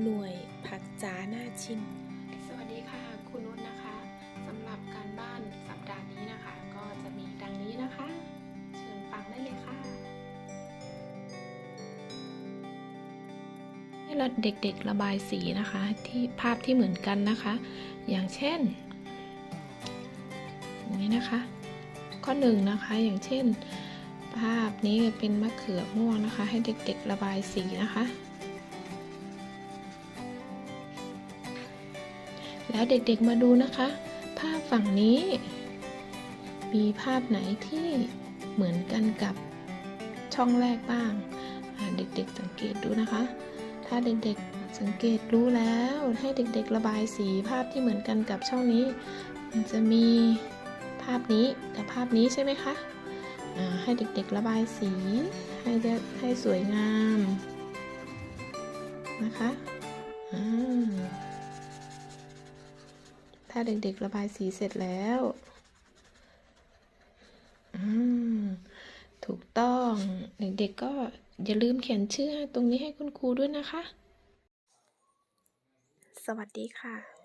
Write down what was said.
หน่วยผักจ้าหน้าชิม สวัสดีค่ะ คุณนุชนะคะสำหรับการบ้านสัปดาห์นี้นะคะ ก็จะมีดังนี้นะคะ เชิญฟังได้เลยค่ะ ให้เราเด็กๆระบายสีนะคะ ที่ภาพที่เหมือนกันนะคะ อย่างเช่นอย่างนี้นะคะ ข้อหนึ่งนะคะอย่างเช่น ภาพนี้เป็นมะเขือม่วงนะคะ ให้เด็กๆระบายสีนะคะ แล้วเด็กๆมาดูนะคะ ภาพฝั่งนี้ มีภาพไหนที่เหมือนกันกับช่องแรกบ้างาเด็กๆสังเกตดูนะคะ ถ้าเด็กๆสังเกตรู้แล้วให้เด็กๆระบายสีภาพที่เหมือนกันกับช่องนี้ มันจะมีภาพนี้กับภาพนี้ใช่ไหมคะให้เด็กๆระบายสี ให้ให้สวยงามนะคะอ่า ถ้าเด็กๆระบายสีเสร็จแล้วถูกต้องเด็กๆก็อย่าลืมเขียนชื่อตรงนี้ให้คุณครูด้วยนะคะ สวัสดีค่ะ